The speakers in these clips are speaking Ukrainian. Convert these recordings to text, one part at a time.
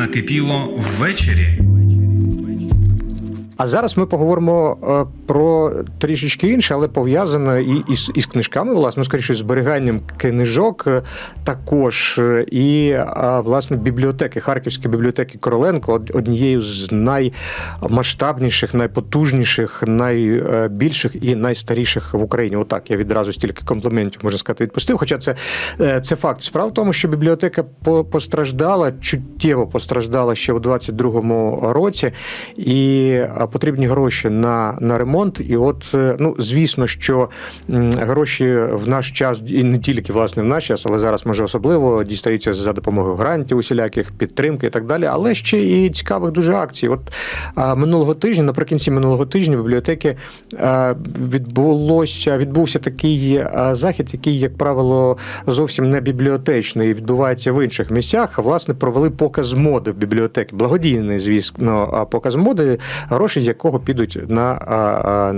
Накипіло ввечері. А зараз ми поговоримо е, про трішечки інше, але пов'язане і із, із книжками, власне, ну, скоріше, зберіганням книжок е, також. е, І власне бібліотеки, Харківської бібліотеки Короленко однією з наймасштабніших, найпотужніших, найбільших і найстаріших в Україні. Отак я відразу стільки компліментів можна сказати відпустив. Хоча це, це факт. Справа в тому, що бібліотека по- постраждала, чуттєво постраждала ще у 22-му році, і потрібні гроші на, на ремонт. І от, е, ну звісно, що гроші в наш час, і не тільки власне в наш час, але зараз може особливо дістаються за допомогою грантів, усіляких підтримки і так далі. Але ще і цікавих дуже акцій. От минулого тижня, наприкінці минулого тижня, бібліотеки відбулося відбувся такий захід, який, як правило, зовсім не бібліотечний, відбувається в інших місцях. Власне, провели показ моди в бібліотеки. Благодійний, звісно, показ моди, гроші з якого підуть на,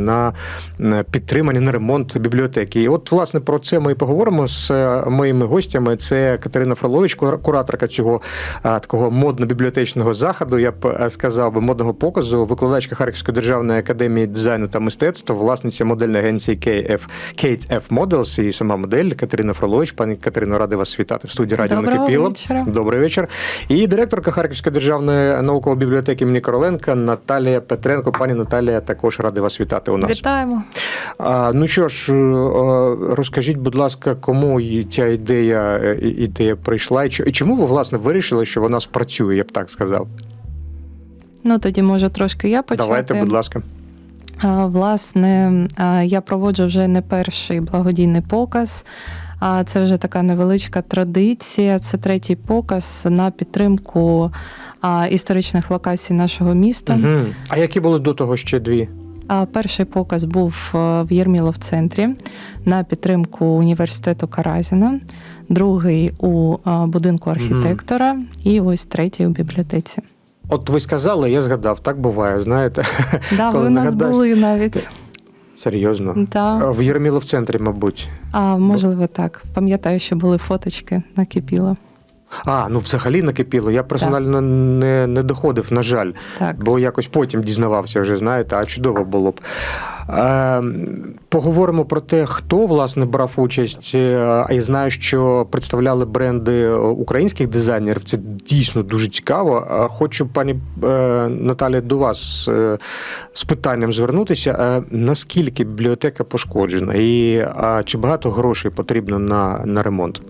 на підтримання на ремонт бібліотеки. І от, власне, про це ми і поговоримо з е, моїми гостями. Це Катерина Фролович, кураторка цього такого модно-бібліотечного заходу. Я б е, сказав би модного показу, викладачка Харківської державної академії дизайну та мистецтва, власниця модельної агенції KF, Kate F Models і сама модель Катерина Фролович. Пані Катерино, радий вас вітати в студії Радіо Накипіло. Добрий вечір. І директорка Харківської державної наукової бібліотеки імені Короленка Наталія Петренко. Пані Наталія, також ради вас вітати у нас. Вітаємо. А, ну що ж, е, розкажіть, будь ласка, кому ця ідея, е, ідея прийшла, і чому ви власне вирішили, що вона спрацює, я б так сказав. Ну тоді може трошки я почати. Давайте, будь ласка. Власне, я проводжу вже не перший благодійний показ. А це вже така невеличка традиція. Це третій показ на підтримку а, історичних локацій нашого міста. Угу. А які були до того ще дві? А перший показ був е, в Єрмілов центрі на підтримку університету Каразіна, другий у е, будинку архітектора, і ось третій у бібліотеці. От ви сказали, я згадав, так буває, знаєте. Да, Коли ви у нас були навіть. Серйозно. Да. В Єрмілов центрі, мабуть. А можливо, так. Пам'ятаю, що були фоточки накипіло. А, ну взагалі накипіло. Я персонально не, не доходив, на жаль. Так. Бо якось потім дізнавався вже, знаєте, а чудово було б. Е, поговоримо про те, хто власне брав участь. Е, А я знаю, що представляли бренди українських дизайнерів. Це дійсно дуже цікаво. Хочу, пані е, Наталі, до вас е, з питанням звернутися. Е, Наскільки бібліотека пошкоджена, і чи багато грошей потрібно на, на ремонт?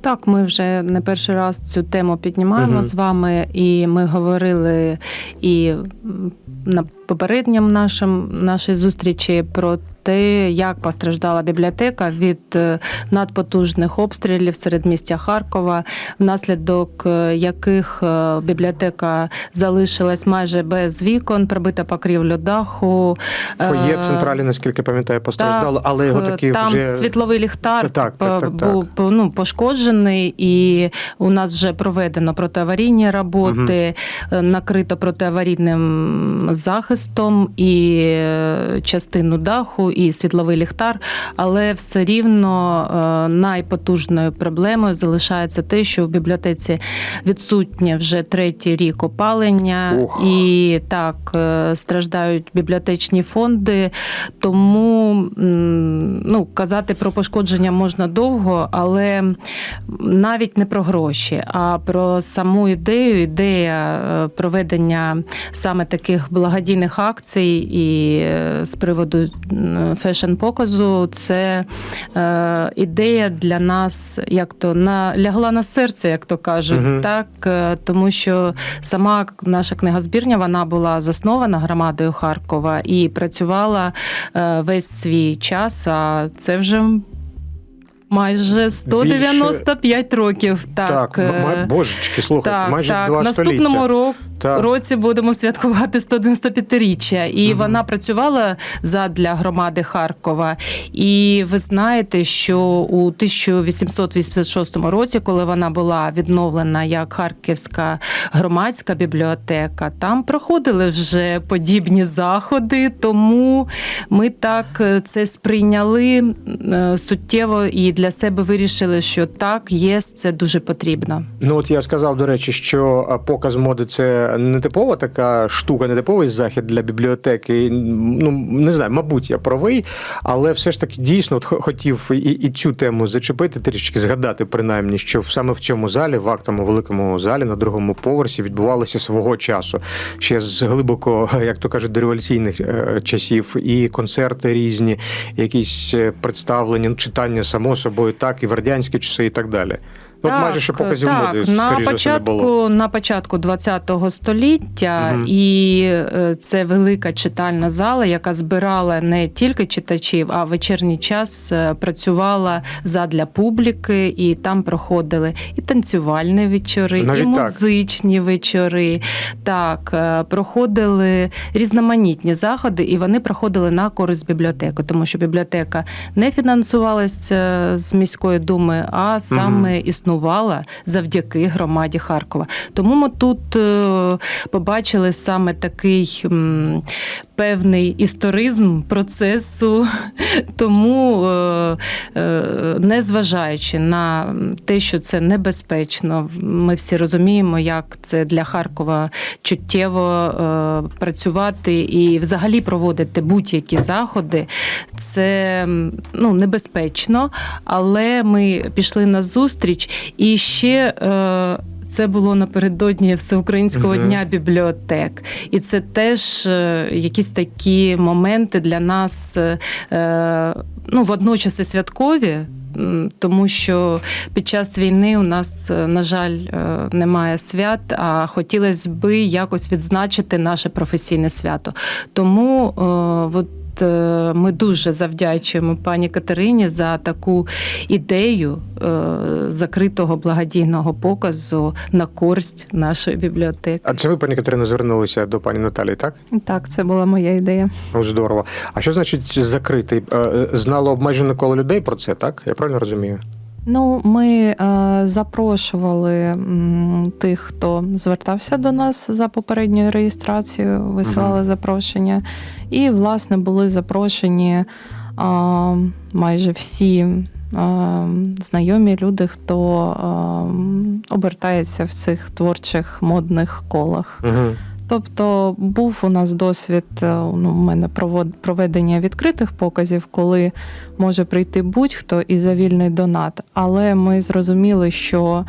Так, ми вже не перший раз цю тему піднімаємо угу. з вами, і ми говорили і на попереднім нашим нашій зустрічі про те, як постраждала бібліотека від е, надпотужних обстрілів серед містя Харкова, внаслідок е, яких е, бібліотека залишилась майже без вікон, прибита покрівлю даху. Фоє Е, централі, наскільки пам'ятаю, постраждало, але його Так, таки там вже світловий ліхтар Так, так, так, так. був ну, пошкоджений, і у нас вже проведено протиаварійні роботи, е, накрито протиаварійним захистом і частину даху, і світловий ліхтар. Але все рівно е, найпотужною проблемою залишається те, що в бібліотеці відсутнє вже третій рік опалення, Ух. і так е, страждають бібліотечні фонди. Тому ну, казати про пошкодження можна довго, але навіть не про гроші, а про саму ідею, ідея е, проведення саме таких благодійних акцій і з приводу фешн-показу, це е, ідея для нас, як то на лягла на серце, як то кажуть, Мгм. так е, тому що сама наша книгозбірня вона була заснована громадою Харкова і працювала е, весь свій час. А це вже майже 195 років. Так, Так, е, божечки, слухайте, так, майже так. два Наступному століття. року Так. році будемо святкувати 195-річчя. І Мгм. вона працювала задля громади Харкова. І ви знаєте, що у 1886 році, коли вона була відновлена як Харківська громадська бібліотека, там проходили вже подібні заходи. Тому ми так е, це сприйняли е, суттєво і для себе вирішили, що так, єс, це дуже потрібно. Ну от я сказав, до речі, що показ моди це не типова така штука, не типовий захід для бібліотеки. Ну не знаю, мабуть, я правий, але все ж таки дійсно от хотів і, і цю тему зачепити, трішки згадати, принаймні, що саме в цьому залі, в актовому великому залі на другому поверсі відбувалося свого часу. Ще з глибоко, як то кажуть, дореволюційних е, часів, і концерти різні, якісь е, представлення, ну, читання само собою, так, і в радянські часи, і так далі. От майже ще показів так, моди, на скоріш за все, не було. початку, на початку ХХ століття, Мгм. і е, це велика читальна зала, яка збирала не тільки читачів, а в вечірній час е, працювала задля публіки, і там проходили і танцювальні вечори, Навіть і так. музичні вечори. Так, е, проходили різноманітні заходи, і вони проходили на користь бібліотеки, тому що бібліотека не фінансувалася з міської думи, а саме існувала завдяки громаді Харкова. Тому ми тут е, побачили саме такий певний історизм процесу. Тому, е, е, незважаючи на те, що це небезпечно, ми всі розуміємо, як це для Харкова чуттєво працювати і взагалі проводити будь-які заходи. Це ну, небезпечно, але ми пішли на зустріч і ще. Е, це було напередодні Всеукраїнського Мгм. дня бібліотек, і це теж е, якісь такі моменти для нас е, ну, водночас і святкові. Тому що під час війни у нас, на жаль, немає свят, а хотілося би якось відзначити наше професійне свято. Тому от, ми дуже завдячуємо пані Катерині за таку ідею е, закритого благодійного показу на користь нашої бібліотеки. А це ви, пані Катерино, звернулися до пані Наталії, так? Так, це була моя ідея. Ну, здорово. А що значить закритий? Е, е, Знало обмежене коло людей про це, так? Я правильно розумію? Ну, ми е, запрошували м, тих, хто звертався до нас за попередньою реєстрацією, висилали запрошення. І, власне, були запрошені а, майже всі а, знайомі люди, хто а, обертається в цих творчих модних колах. Угу. Тобто був у нас досвід е, ну, у мене провод- проведення відкритих показів, коли може прийти будь-хто і за вільний донат. Але ми зрозуміли, що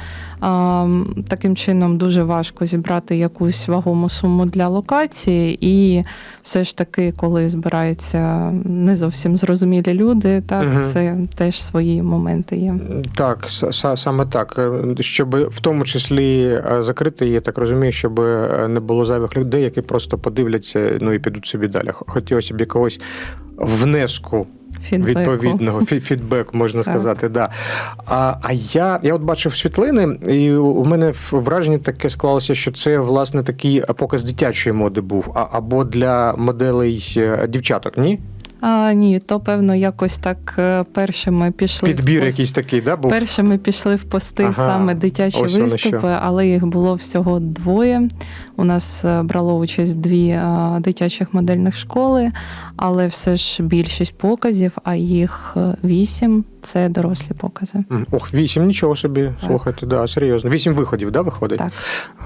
таким чином дуже важко зібрати якусь вагому суму для локації, і все ж таки, коли збираються не зовсім зрозумілі люди, так Мгм. це теж свої моменти є. Так, саме так. Е, Щоб в тому числі е, закрити її, я так розумію, щоб е, не було зайвих людей, які просто подивляться ну і підуть собі далі. Хотілося б якогось внеску Фідбеку. відповідного фідбек, можна Так. сказати. Да. А, а я, я от бачив світлини, і у мене враження таке склалося, що це власне такий показ дитячої моди був, а, або для моделей е, дівчаток, ні? А, ні, то певно якось так е, першими пішли. в Підбір пост- якийсь такий, да, був? Першими пішли в пости Ага, саме дитячі виступи, але їх було всього двоє. У нас е, брало участь дві е, дитячих модельних школи, але все ж більшість показів, а їх е, вісім це дорослі покази. Ох, вісім, нічого собі. Так. Слухайте, да, серйозно. Вісім виходів, да, виходить? Так.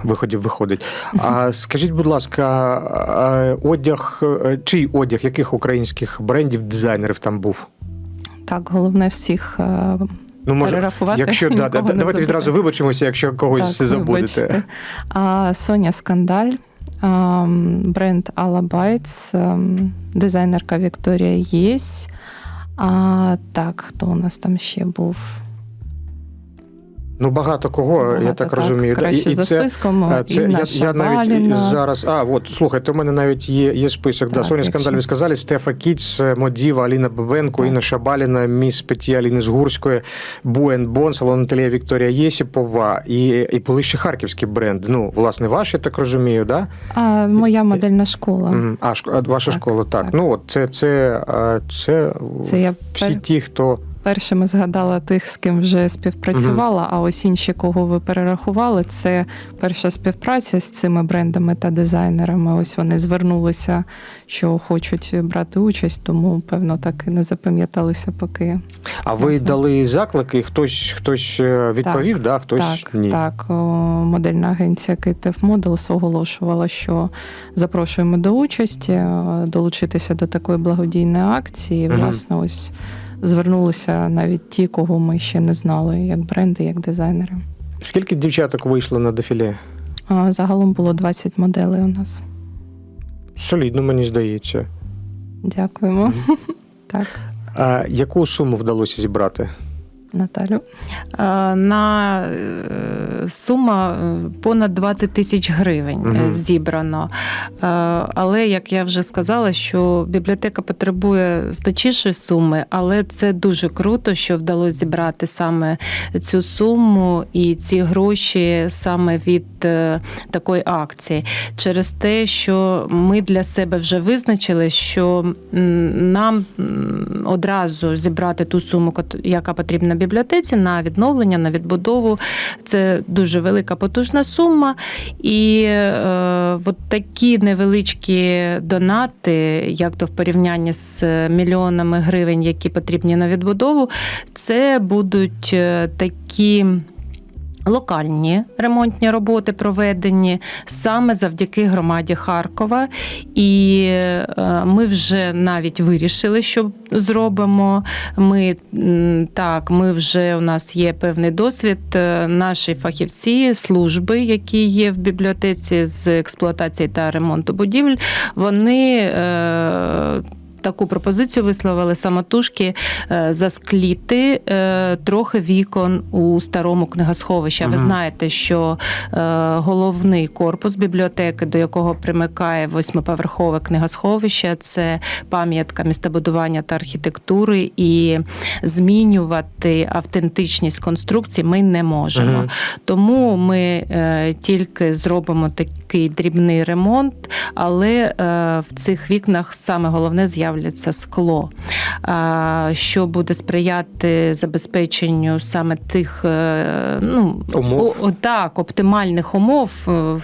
Виходів виходить. А скажіть, будь ласка, одяг, чий одяг, яких українських брендів, дизайнерів там був? Так, головне всіх Ну, може, перерахувати. якщо да, да, давайте давайте відразу вибачимося, якщо когось Так, забудете. вибачте. А, Соня Скандаль, а, бренд Алабайтс, дизайнерка Вікторія Єсь. А, так, хто у нас там ще був? Ну, багато кого, я Багато, так розумію. Да, Краще за списком. А, Це Інна я, я навіть зараз. А, от слухайте, у мене навіть є, є список. да, Так, Соня якщо- Скандаль, ви сказали, Стефа Кіц, Модіва, Аліна Бабенко, Так. Інна Шабаліна, Міс Петі Аліни Згурської, Буен Бон, Салон Ателія Вікторія Єсіпова і, і були ще харківські бренди. Ну, власне, ваш, я так розумію, да? А, моя модельна школа. А, ваша Так, школа, так. так. Ну, от це, це, а, це, Це всі пер- ті, хто Першими згадала тих, з ким вже співпрацювала, а ось інші, кого ви перерахували, це перша співпраця з цими брендами та дизайнерами. Ось вони звернулися, що хочуть брати участь, тому певно так і не запам'яталися поки. А ви дали заклики? Хтось хтось е, відповів, да, хтось так, ні. так. Модельна агенція KTF Models оголошувала, що запрошуємо до участі, е, долучитися до такої благодійної акції. Власне, ось звернулися навіть ті, кого ми ще не знали, як бренди, як дизайнери. Скільки дівчаток вийшло на дефіле? А Загалом було 20 моделей у нас. Солідно, мені здається. Дякуємо. Так, А яку суму вдалося зібрати? Наталю. Е, На е, сума е, понад 20 тисяч гривень Мгм. зібрано. Але як я вже сказала, що бібліотека потребує значішої суми, але це дуже круто, що вдалося зібрати саме цю суму і ці гроші саме від такої акції, через те, що ми для себе вже визначили, що нам одразу зібрати ту суму, яка потрібна бібліотеці на відновлення, на відбудову. Це дуже велика потужна сума. І е, от такі невеличкі донати, як то в порівнянні з мільйонами гривень, які потрібні на відбудову, це будуть е, такі. Локальні ремонтні роботи проведені саме завдяки громаді Харкова, і е, ми вже навіть вирішили, що зробимо. Ми так, ми вже у нас є певний досвід. Е, Наші фахівці, служби, які є в бібліотеці з експлуатації та ремонту будівель, вони. Таку пропозицію висловили самотужки е, заскліти е, трохи вікон у старому книгосховищі. Ви знаєте, що е, головний корпус бібліотеки, до якого примикає восьмиповерхове книгосховище, це пам'ятка містобудування та архітектури, і змінювати автентичність конструкцій ми не можемо. Тому ми тільки зробимо такий дрібний ремонт, але в цих вікнах саме головне з'являться скло, що буде сприяти забезпеченню саме тих е, ну, Умов. о- так, оптимальних умов. Е,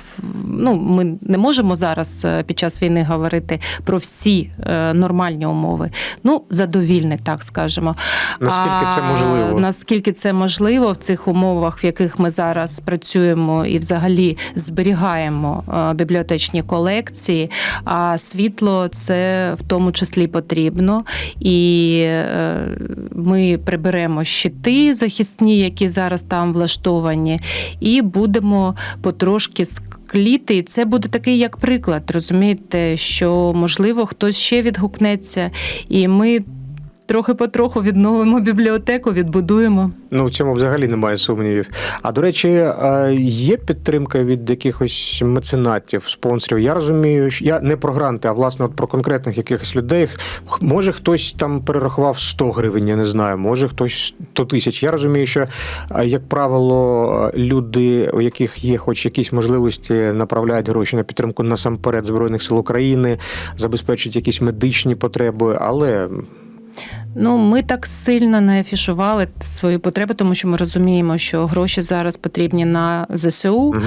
Ну, ми не можемо зараз е, під час війни говорити про всі нормальні умови. Ну, задовільні, так скажемо. Наскільки це можливо? Наскільки це можливо в цих умовах, в яких ми зараз працюємо і взагалі зберігаємо бібліотечні колекції, а світло це в тому числі потрібно. І е, ми приберемо щити захисні, які зараз там влаштовані, і будемо потрошки скліти. І це буде такий як приклад, розумієте, що можливо хтось ще відгукнеться, і ми. Трохи потроху відновимо бібліотеку, відбудуємо. Ну, в цьому взагалі немає сумнівів. А до речі, е, є підтримка від якихось меценатів, спонсорів. Я розумію, що я не про гранти, а власне от про конкретних якихось людей. Може, хтось там перерахував 100 гривень, я не знаю, може хтось 100 тисяч. Я розумію, що, е, як правило, е, люди, у яких є хоч якісь можливості, направляють гроші на підтримку насамперед Збройних сил України, забезпечують якісь медичні потреби, але Ну, ми так сильно не афішували свої потреби, тому що ми розуміємо, що гроші зараз потрібні на ЗСУ. мгм.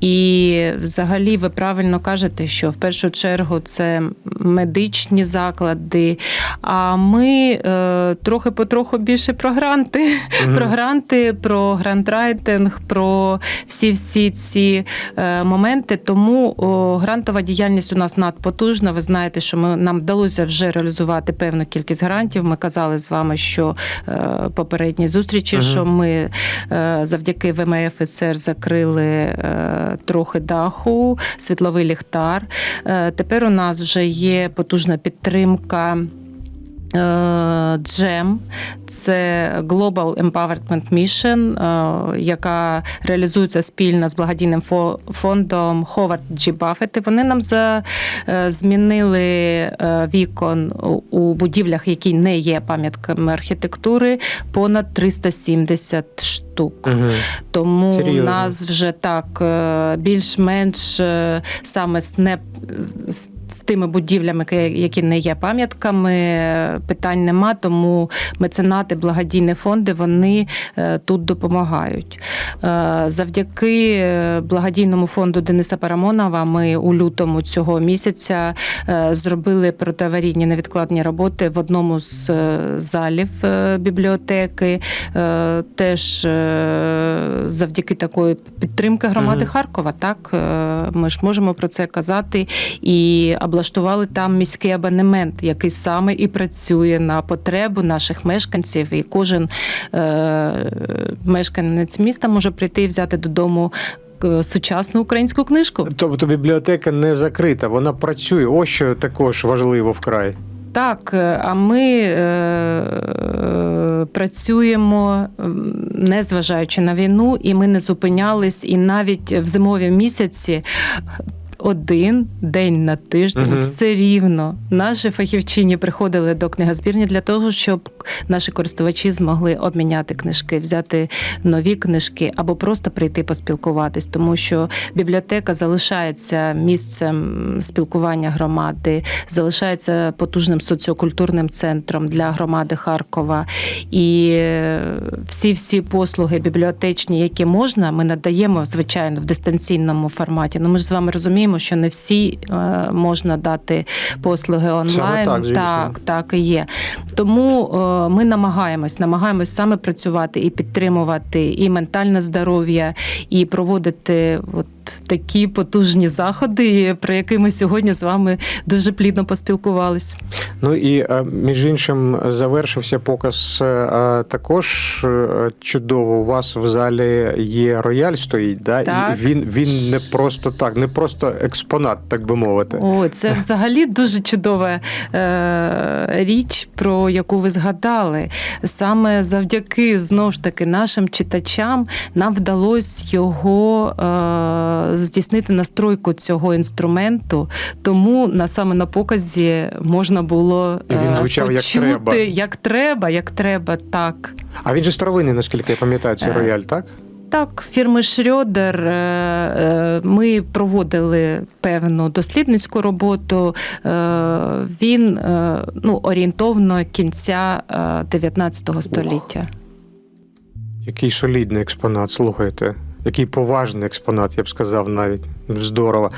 І взагалі ви правильно кажете, що в першу чергу це медичні заклади. А ми е, трохи потроху більше про гранти. Мгм. Про гранти, про грантрайтинг, про всі всі ці е, моменти. Тому о, грантова діяльність у нас надпотужна. Ви знаєте, що ми нам вдалося вже реалізувати певну кількість грантів. Ми казали з вами, що е, попередні зустрічі, Мгм. що ми е, завдяки ВМФ і СР закрили е, трохи даху, світловий ліхтар. Тепер у нас вже є потужна підтримка. Е, Джем це Global Empowerment Mission, е, яка реалізується спільно з благодійним фондом Ховард Джі Баффет. І Вони нам е, змінили вікон у- будівлях, які не є пам'ятками архітектури, понад 370 штук. Мгм. Тому у нас вже так більш-менш саме з не з тими будівлями, які не є пам'ятками, питань нема. Тому меценати, благодійні фонди вони е, тут допомагають. Е, Завдяки е, благодійному фонду Дениса Парамонова ми у лютому цього місяця зробили протиаварійні невідкладні роботи в одному з залів бібліотеки. Теж завдяки такої підтримки громади Мгм. Харкова, так ми ж можемо про це казати. І облаштували там міський абонемент, який саме і працює на потребу наших мешканців. І кожен е, мешканець міста може прийти і взяти додому е, сучасну українську книжку. Тобто бібліотека не закрита, вона працює. Ось що також важливо вкрай. Так, е, а ми е, працюємо не зважаючи на війну, і ми не зупинялись, і навіть в зимові місяці. Один день на тиждень Мгм. все рівно наші фахівчині приходили до книгозбірні для того, щоб наші користувачі змогли обміняти книжки, взяти нові книжки або просто прийти поспілкуватись, тому що бібліотека залишається місцем спілкування громади, залишається потужним соціокультурним центром для громади Харкова. І всі всі послуги бібліотечні, які можна, ми надаємо звичайно в дистанційному форматі. Ну ми ж з вами розуміємо, що не всі е, можна дати послуги онлайн. так, звісно. так, так і є. Тому е, ми намагаємось, намагаємось саме працювати і підтримувати і ментальне здоров'я, і проводити от такі потужні заходи, про які ми сьогодні з вами дуже плідно поспілкувались. Ну і е, між іншим завершився показ е, також чудово. У вас в залі є рояль стоїть, да? Так. і він, він не просто так, не просто експонат, так би мовити. О, це взагалі дуже чудова е, річ, про яку ви згадали. Саме завдяки знов ж таки нашим читачам нам вдалося його е, здійснити настройку цього інструменту. Тому на саме на показі можна було І він е, звучав як треба. як треба, як треба, так. А він же старовинний, наскільки я пам'ятаю, цей Е, рояль, так? Так, фірми Шрьодер е, е, ми проводили певну дослідницьку роботу. Е, Він ну, орієнтовно кінця е, 19 століття. Який солідний експонат, слухайте. Який поважний експонат, я б сказав навіть. Здорово.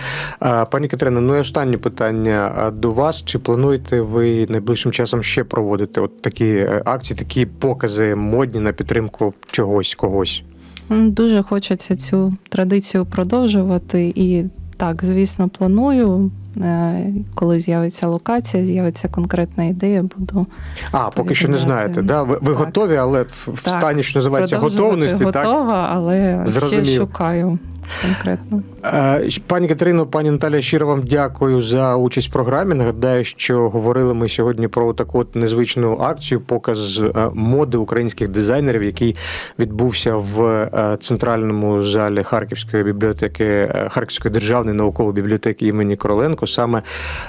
Пані Катерина, ну і останнє питання до вас. Чи плануєте ви найближчим часом ще проводити от такі акції, такі покази модні на підтримку чогось, когось? Дуже хочеться цю традицію продовжувати. І так, звісно, планую. Е, Коли з'явиться локація, з'явиться конкретна ідея, буду А, поки що не знаєте. Да? Ви, ви Так. готові, але в Так. стані, що називається, готовності. готовності, так? але Зрозумів. ще шукаю конкретно. Е, Пані Катерино, пані Наталя, щиро вам дякую за участь в програмі. Нагадаю, що говорили ми сьогодні про таку от незвичну акцію, показ е, моди українських дизайнерів, який відбувся в е, центральному залі Харківської бібліотеки, Харківської державної наукової бібліотеки імені Короленко, саме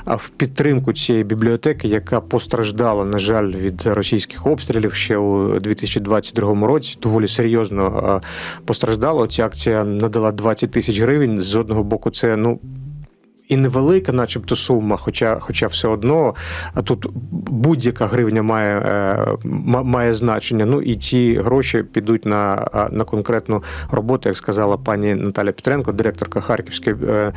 в підтримку цієї бібліотеки, яка постраждала, на жаль, від російських обстрілів ще у 2022 році. Доволі серйозно постраждала. Ця акція надала 20 тисяч гривень. З одного боку, це ну. І невелика, начебто, сума, хоча, хоча все одно тут будь-яка гривня має, е, ма- має значення. Ну і ці гроші підуть на, на конкретну роботу, як сказала пані Наталя Петренко, директорка Харківської е,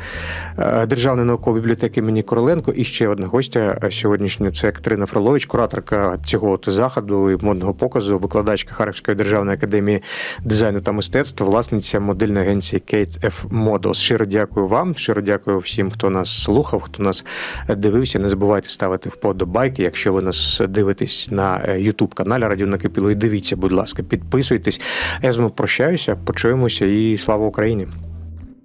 е, державної наукової бібліотеки імені Короленко. І ще одна гостя сьогоднішня це Катерина Фролович, кураторка цього заходу і модного показу, викладачка Харківської державної академії дизайну та мистецтва, власниця модельної агенції Kate F Models. Щиро дякую вам. Щиро дякую всім, хто нас слухав, хто нас дивився. Не забувайте ставити вподобайки. Якщо ви нас дивитесь на youtube каналі Радіо Накипіло, і дивіться, будь ласка, підписуйтесь. Я з вами прощаюся, почуємося і слава Україні.